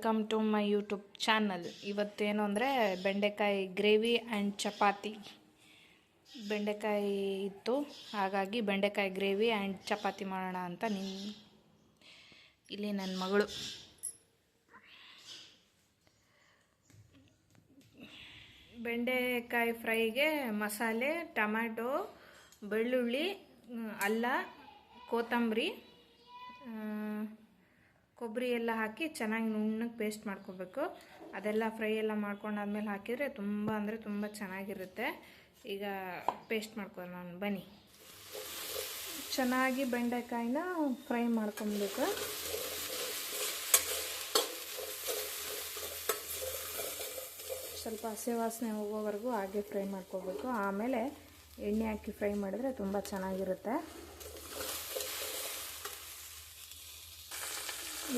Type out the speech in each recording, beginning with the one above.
Welcome to my YouTube channel. ಇವತ್ತೇನು ಅಂದರೆ ಬೆಂಡೆಕಾಯಿ ಗ್ರೇವಿ ಆ್ಯಂಡ್ ಚಪಾತಿ. ಬೆಂಡೆಕಾಯಿ ಇತ್ತು, ಹಾಗಾಗಿ ಬೆಂಡೆಕಾಯಿ ಗ್ರೇವಿ ಆ್ಯಂಡ್ ಚಪಾತಿ ಮಾಡೋಣ ಅಂತ ನಿನ್, ಇಲ್ಲಿ ನನ್ನ ಮಗಳು. ಬೆಂಡೆಕಾಯಿ ಫ್ರೈಗೆ ಮಸಾಲೆ, ಟೊಮ್ಯಾಟೊ, ಬೆಳ್ಳುಳ್ಳಿ, ಅಲ್ಲ, ಕೊತ್ತಂಬರಿ ಕೊಬ್ಬರಿ ಎಲ್ಲ ಹಾಕಿ ಚೆನ್ನಾಗಿ ನುಣ್ಣಗೆ ಪೇಸ್ಟ್ ಮಾಡ್ಕೋಬೇಕು. ಅದೆಲ್ಲ ಫ್ರೈ ಎಲ್ಲ ಮಾಡ್ಕೊಂಡಾದ್ಮೇಲೆ ಹಾಕಿದರೆ ತುಂಬ ಅಂದರೆ ತುಂಬ ಚೆನ್ನಾಗಿರುತ್ತೆ. ಈಗ ಪೇಸ್ಟ್ ಮಾಡ್ಕೊಳ್ಳೋಣ ಬನ್ನಿ. ಚೆನ್ನಾಗಿ ಬೆಂಡೆಕಾಯಿನ ಫ್ರೈ ಮಾಡ್ಕೊಬೇಕು. ಸ್ವಲ್ಪ ಹಸಿ ವಾಸನೆ ಹೋಗೋವರೆಗೂ ಹಾಗೆ ಫ್ರೈ ಮಾಡ್ಕೋಬೇಕು. ಆಮೇಲೆ ಎಣ್ಣೆ ಹಾಕಿ ಫ್ರೈ ಮಾಡಿದ್ರೆ ತುಂಬ ಚೆನ್ನಾಗಿರುತ್ತೆ.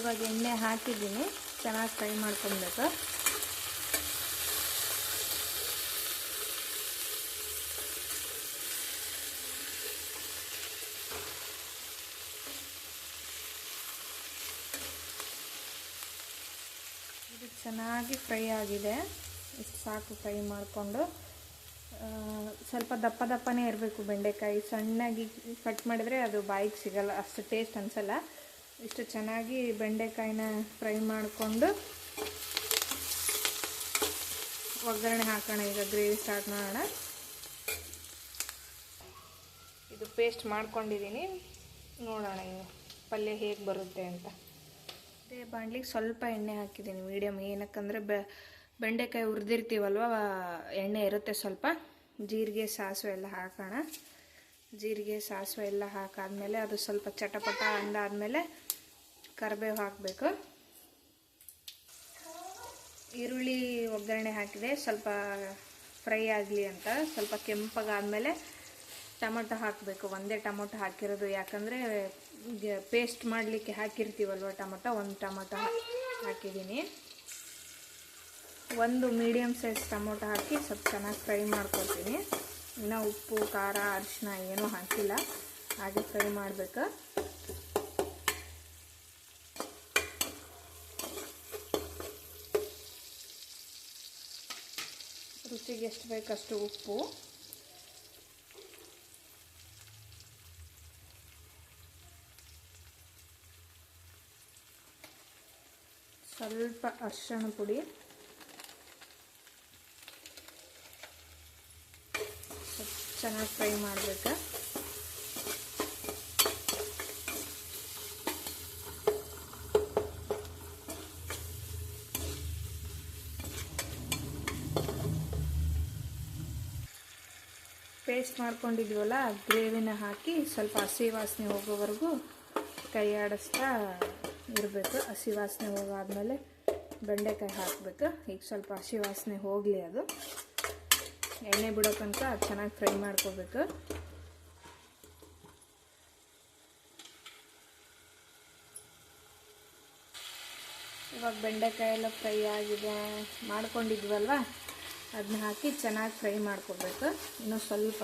ಇವಾಗ ಎಣ್ಣೆ ಹಾಕಿದ್ದೀನಿ. ಚೆನ್ನಾಗಿ ಫ್ರೈ ಮಾಡ್ಕೊಬೇಕು. ಇದು ಚೆನ್ನಾಗಿ ಫ್ರೈ ಆಗಿದೆ. ಇಷ್ಟು ಸಾಕು ಫ್ರೈ ಮಾಡಿಕೊಂಡು. ಸ್ವಲ್ಪ ದಪ್ಪ ದಪ್ಪನೇ ಇರಬೇಕು ಬೆಂಡೆಕಾಯಿ. ಸಣ್ಣಾಗಿ ಕಟ್ ಮಾಡಿದರೆ ಅದು ಬಾಯಿಗೆ ಸಿಗಲ್ಲ, ಅಷ್ಟು ಟೇಸ್ಟ್ ಅನಿಸಲ್ಲ. ಇಷ್ಟು ಚೆನ್ನಾಗಿ ಬೆಂಡೆಕಾಯಿನ ಫ್ರೈ ಮಾಡಿಕೊಂಡು ಒಗ್ಗರಣೆ ಹಾಕೋಣ. ಈಗ ಗ್ರೇವಿ ಸ್ಟಾರ್ಟ್ ಮಾಡೋಣ. ಇದು ಪೇಸ್ಟ್ ಮಾಡ್ಕೊಂಡಿದ್ದೀನಿ. ನೋಡೋಣ ಈಗ ಪಲ್ಯ ಹೇಗೆ ಬರುತ್ತೆ ಅಂತ. ಅದೇ ಬಾಣಲಿಗೆ ಸ್ವಲ್ಪ ಎಣ್ಣೆ ಹಾಕಿದ್ದೀನಿ. ಮೀಡಿಯಮ್ ಏನಕ್ಕಂದರೆ ಬೆ, ಬೆಂಡೆಕಾಯಿ ಹುರಿದಿರ್ತೀವಲ್ವ ಎಣ್ಣೆ ಇರುತ್ತೆ ಸ್ವಲ್ಪ. ಜೀರಿಗೆ, ಸಾಸಿವೆ ಎಲ್ಲ ಹಾಕೋಣ. ಜೀರಿಗೆ, ಸಾಸಿವೆ ಎಲ್ಲ ಹಾಕಾದ್ಮೇಲೆ ಅದು ಸ್ವಲ್ಪ ಚಟಪಟ ಅಂದಾದ್ಮೇಲೆ ಕರಿಬೇವು ಹಾಕಬೇಕು. ಈರುಳ್ಳಿ ಒಗ್ಗರಣೆ ಹಾಕಿದೆ. ಸ್ವಲ್ಪ ಫ್ರೈ ಆಗಲಿ ಅಂತ. ಸ್ವಲ್ಪ ಕೆಂಪಗಾದಮೇಲೆ ಟೊಮೊಟೊ ಹಾಕಬೇಕು. ಒಂದೇ ಟೊಮೊಟೊ ಹಾಕಿರೋದು. ಯಾಕಂದರೆ ಪೇಸ್ಟ್ ಮಾಡಲಿಕ್ಕೆ ಹಾಕಿರ್ತೀವಲ್ವ ಟೊಮೊಟೊ? ಒಂದು ಟೊಮೊಟೊ ಹಾಕಿದ್ದೀನಿ. ಒಂದು ಮೀಡಿಯಮ್ ಸೈಜ್ ಟೊಮೊಟೊ ಹಾಕಿ ಸ್ವಲ್ಪ ಚೆನ್ನಾಗಿ ಫ್ರೈ ಮಾಡ್ಕೊತೀನಿ ಇನ್ನು ಉಪ್ಪು, ಖಾರ ಅರಿಶಿನ ಏನೂ ಹಾಕಿಲ್ಲ. ಹಾಗೆ ಫ್ರೈ ಮಾಡಬೇಕು. ರುಚಿಗೆ ಎಷ್ಟು ಬೇಕಷ್ಟು ಉಪ್ಪು. ಸ್ವಲ್ಪ ಅರಿಶಿಣ ಪುಡಿ. ಚೆನ್ನಾಗಿ ಫ್ರೈ ಮಾಡಬೇಕು. ಪೇಸ್ಟ್ ಮಾಡ್ಕೊಂಡಿದ್ವಲ್ಲ, ಗ್ರೇವಿನ ಹಾಕಿ ಸ್ವಲ್ಪ ಹಸಿ ವಾಸನೆ ಹೋಗೋವರೆಗೂ ಕೈ ಆಡಿಸ್ತಾ ಇರಬೇಕು. ಹಸಿ ವಾಸನೆ ಹೋಗಾದ್ಮೇಲೆ ಬೆಂಡೆಕಾಯಿ ಹಾಕಬೇಕು. ಈಗ ಸ್ವಲ್ಪ ಹಸಿ ವಾಸನೆ ಹೋಗಲಿ ಅದು. ಎಣ್ಣೆ ಬಿಡೋ ತನಕ ಚೆನ್ನಾಗಿ ಫ್ರೈ ಮಾಡ್ಕೋಬೇಕು. ಇವಾಗ ಬೆಂಡೆಕಾಯಿ ಎಲ್ಲ ಫ್ರೈ ಆಗಿದೆ. ಮಾಡ್ಕೊಂಡಿದ್ವಲ್ವ? ಅದನ್ನ ಹಾಕಿ ಚೆನ್ನಾಗಿ ಫ್ರೈ ಮಾಡ್ಕೋಬೇಕು. ಇನ್ನೂ ಸ್ವಲ್ಪ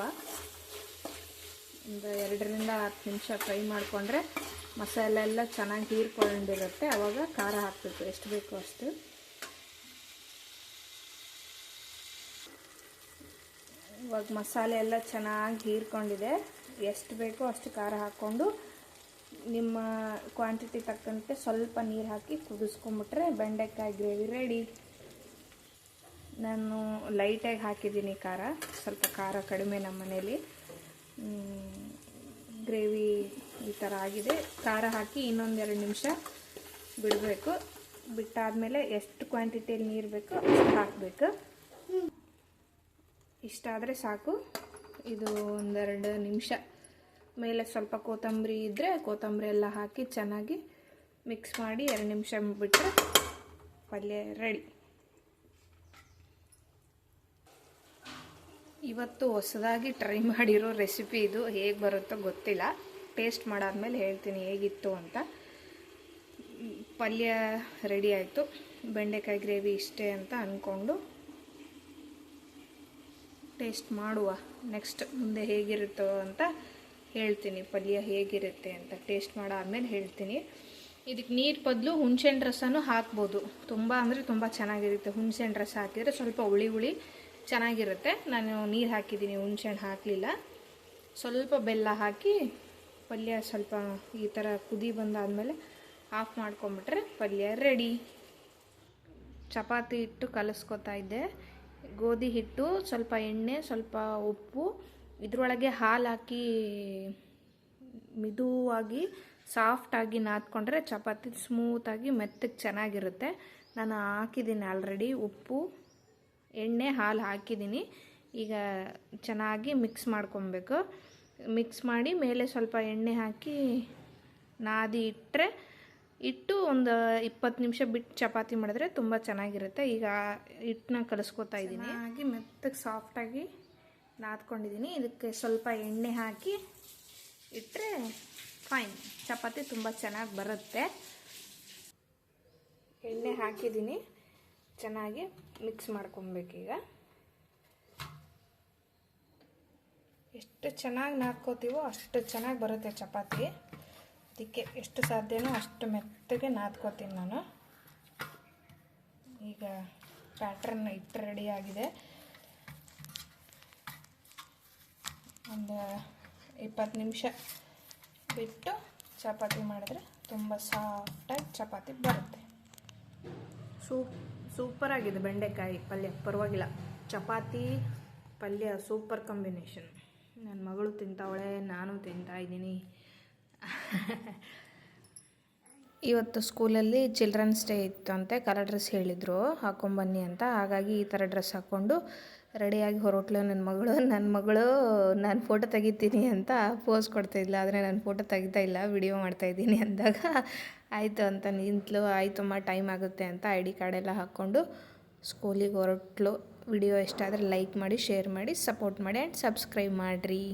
ಒಂದು ಎರಡರಿಂದ ಹತ್ತು ನಿಮಿಷ ಫ್ರೈ ಮಾಡಿಕೊಂಡ್ರೆ ಮಸಾಲೆ ಎಲ್ಲ ಚೆನ್ನಾಗಿ ಹೀರ್ಕೊಂಡಿರುತ್ತೆ. ಆವಾಗ ಖಾರ ಹಾಕಬೇಕು. ಎಷ್ಟು ಬೇಕೋ ಅಷ್ಟು. ಇವಾಗ ಮಸಾಲೆ ಎಲ್ಲ ಚೆನ್ನಾಗಿ ಹೀರ್ಕೊಂಡಿದೆ. ಎಷ್ಟು ಬೇಕೋ ಅಷ್ಟು ಖಾರ ಹಾಕ್ಕೊಂಡು ನಿಮ್ಮ ಕ್ವಾಂಟಿಟಿ ತಕ್ಕಂತೆ ಸ್ವಲ್ಪ ನೀರು ಹಾಕಿ ಕುದಿಸ್ಕೊಂಬಿಟ್ರೆ ಬೆಂಡೆಕಾಯಿ ಗ್ರೇವಿ ರೆಡಿ ನಾನು ಲೈಟಾಗಿ ಹಾಕಿದ್ದೀನಿ ಖಾರ. ಸ್ವಲ್ಪ ಖಾರ ಕಡಿಮೆ ನಮ್ಮ ಮನೇಲಿ. ಗ್ರೇವಿ ಈ ಥರ ಆಗಿದೆ. ಖಾರ ಹಾಕಿ ಇನ್ನೊಂದೆರಡು ನಿಮಿಷ ಬಿಡಬೇಕು. ಬಿಟ್ಟಾದಮೇಲೆ ಎಷ್ಟು ಕ್ವಾಂಟಿಟಿಯಲ್ಲಿ ನೀರು ಬೇಕೋ ಅಷ್ಟು ಹಾಕಬೇಕು. ಇಷ್ಟಾದರೆ ಸಾಕು. ಇದು ಒಂದೆರಡು ನಿಮಿಷ. ಮೇಲೆ ಸ್ವಲ್ಪ ಕೊತ್ತಂಬರಿ ಇದ್ದರೆ ಕೊತ್ತಂಬರಿ ಎಲ್ಲ ಹಾಕಿ ಚೆನ್ನಾಗಿ ಮಿಕ್ಸ್ ಮಾಡಿ ಎರಡು ನಿಮಿಷ ಬಿಟ್ಟರೆ ಪಲ್ಯ ರೆಡಿ. ಇವತ್ತು ಹೊಸದಾಗಿ ಟ್ರೈ ಮಾಡಿರೋ ರೆಸಿಪಿ ಇದು. ಹೇಗೆ ಬರುತ್ತೋ ಗೊತ್ತಿಲ್ಲ. ಟೇಸ್ಟ್ ಮಾಡಾದ್ಮೇಲೆ ಹೇಳ್ತೀನಿ ಹೇಗಿತ್ತು ಅಂತ. ಪಲ್ಯ ರೆಡಿ ಆಯಿತು. ಬೆಂಡೆಕಾಯಿ ಗ್ರೇವಿ ಇಷ್ಟೇ ಅಂತ ಅಂದ್ಕೊಂಡು ಟೇಸ್ಟ್ ಮಾಡುವ ನೆಕ್ಸ್ಟ್ ಮುಂದೆ ಹೇಗಿರುತ್ತೋ ಅಂತ ಹೇಳ್ತೀನಿ. ಪಲ್ಯ ಹೇಗಿರುತ್ತೆ ಅಂತ ಟೇಸ್ಟ್ ಮಾಡಾದ್ಮೇಲೆ ಹೇಳ್ತೀನಿ. ಇದಕ್ಕೆ ನೀರು ಬದಲು ಹುಣ್ಸೆಹಣ್ಣು ರಸನೂ ಹಾಕ್ಬೋದು. ತುಂಬ ಅಂದರೆ ತುಂಬ ಚೆನ್ನಾಗಿರುತ್ತೆ ಹುಣ್ಸೆಹಣ್ಣು ರಸ ಹಾಕಿದರೆ ಸ್ವಲ್ಪ ಹುಳಿ ಹುಳಿ ಚೆನ್ನಾಗಿರುತ್ತೆ. ನಾನು ನೀರು ಹಾಕಿದ್ದೀನಿ, ಹುಣ್ಸೆಹಣ್ಣು ಹಾಕಲಿಲ್ಲ. ಸ್ವಲ್ಪ ಬೆಲ್ಲ ಹಾಕಿ ಪಲ್ಯ ಸ್ವಲ್ಪ ಈ ಥರ ಕುದಿ ಬಂದಾದಮೇಲೆ ಆಫ್ ಮಾಡ್ಕೊಂಬಿಟ್ರೆ ಪಲ್ಯ ರೆಡಿ ಚಪಾತಿ ಇಟ್ಟು ಕಲಿಸ್ಕೊತಾ ಇದ್ದೆ. ಗೋಧಿ ಹಿಟ್ಟು, ಸ್ವಲ್ಪ ಎಣ್ಣೆ, ಸ್ವಲ್ಪ ಉಪ್ಪು, ಇದರೊಳಗೆ ಹಾಲು ಹಾಕಿ ಮಿದುವಾಗಿ ಸಾಫ್ಟಾಗಿ ನಾದ್ಕೊಂಡ್ರೆ ಚಪಾತಿ ಸ್ಮೂತಾಗಿ ಮೆತ್ತಗೆ ಚೆನ್ನಾಗಿರುತ್ತೆ. ನಾನು ಹಾಕಿದ್ದೀನಿ ಆಲ್ರೆಡಿ ಉಪ್ಪು, ಎಣ್ಣೆ, ಹಾಲು ಹಾಕಿದ್ದೀನಿ. ಈಗ ಚೆನ್ನಾಗಿ ಮಿಕ್ಸ್ ಮಾಡ್ಕೊಬೇಕು. ಮಿಕ್ಸ್ ಮಾಡಿ ಮೇಲೆ ಸ್ವಲ್ಪ ಎಣ್ಣೆ ಹಾಕಿ ನಾದಿ ಇಟ್ಟರೆ ಇಟ್ಟು ಒಂದು ಇಪ್ಪತ್ತು ನಿಮಿಷ ಬಿಟ್ಟು ಚಪಾತಿ ಮಾಡಿದ್ರೆ ತುಂಬ ಚೆನ್ನಾಗಿರುತ್ತೆ. ಈಗ ಹಿಟ್ಟನ್ನ ಕಲಿಸ್ಕೊತಾ ಇದ್ದೀನಿ. ಹಾಗೆ ಮೆತ್ತಗೆ ಸಾಫ್ಟಾಗಿ ನಾದ್ಕೊಂಡಿದ್ದೀನಿ. ಇದಕ್ಕೆ ಸ್ವಲ್ಪ ಎಣ್ಣೆ ಹಾಕಿ ಇಟ್ಟರೆ ಫೈನ್. ಚಪಾತಿ ತುಂಬ ಚೆನ್ನಾಗಿ ಬರುತ್ತೆ. ಎಣ್ಣೆ ಹಾಕಿದ್ದೀನಿ. ಚೆನ್ನಾಗಿ ಮಿಕ್ಸ್ ಮಾಡ್ಕೊಬೇಕೀಗ ಎಷ್ಟು ಚೆನ್ನಾಗಿ ನಾದ್ಕೋತೀವೋ ಅಷ್ಟು ಚೆನ್ನಾಗಿ ಬರುತ್ತೆ ಚಪಾತಿ. ಅದಕ್ಕೆ ಎಷ್ಟು ಸಾಧ್ಯನೋ ಅಷ್ಟು ಮೆತ್ತಗೆ ನಾದ್ಕೋತೀನಿ ನಾನು. ಈಗ ಪ್ಯಾಟ್ರನ್ ಇಟ್ಟು ರೆಡಿ ಆಗಿದೆ. ಒಂದು ಇಪ್ಪತ್ತು ನಿಮಿಷ ಬಿಟ್ಟು ಚಪಾತಿ ಮಾಡಿದ್ರೆ ತುಂಬ ಸಾಫ್ಟಾಗಿ ಚಪಾತಿ ಬರುತ್ತೆ. ಸೂಪ್ ಸೂಪರಾಗಿದೆ ಬೆಂಡೆಕಾಯಿ ಪಲ್ಯ, ಪರವಾಗಿಲ್ಲ. ಚಪಾತಿ, ಪಲ್ಯ ಸೂಪರ್ ಕಾಂಬಿನೇಷನ್ ನನ್ನ ಮಗಳು ತಿಂತಾವಳೆ, ನಾನು ತಿಂತಾ ಇದ್ದೀನಿ. ಇವತ್ತು ಸ್ಕೂಲಲ್ಲಿ ಚಿಲ್ಡ್ರನ್ಸ್ ಡೇ ಇತ್ತು ಅಂತೆ ಕಲರ್ ಡ್ರೆಸ್ ಹೇಳಿದರು, ಹಾಕೊಂಬನ್ನಿ ಅಂತ. ಹಾಗಾಗಿ ಈ ಥರ ಡ್ರೆಸ್ ಹಾಕ್ಕೊಂಡು ರೆಡಿಯಾಗಿ ಹೊರಟ್ಲು. ನನ್ನ ಮಗಳು ನನ್ನ ಮಗಳು, ನಾನು ಫೋಟೋ ತೆಗಿತೀನಿ ಅಂತ ಪೋಸ್ ಕೊಡ್ತಾ ಇಲ್ಲ ಆದರೆ ನಾನು ಫೋಟೋ ತೆಗಿತಾ ಇಲ್ಲ ವಿಡಿಯೋ ಮಾಡ್ತಾಯಿದ್ದೀನಿ ಅಂದಾಗ ಆಯಿತು ಅಂತ ನಿಂತಲು. ಆಯಿತಮ್ಮ ಟೈಮ್ ಆಗುತ್ತೆ ಅಂತ ಐ ಡಿ ಕಾರ್ಡೆಲ್ಲ ಹಾಕ್ಕೊಂಡು ಸ್ಕೂಲಿಗೆ ಹೊರಟ್ಲು. ವಿಡಿಯೋ ಇಷ್ಟ ಆದರೆ ಲೈಕ್ ಮಾಡಿ ಶೇರ್ ಮಾಡಿ ಸಪೋರ್ಟ್ ಮಾಡಿ ಆ್ಯಂಡ್ ಸಬ್ಸ್ಕ್ರೈಬ್ ಮಾಡಿರಿ.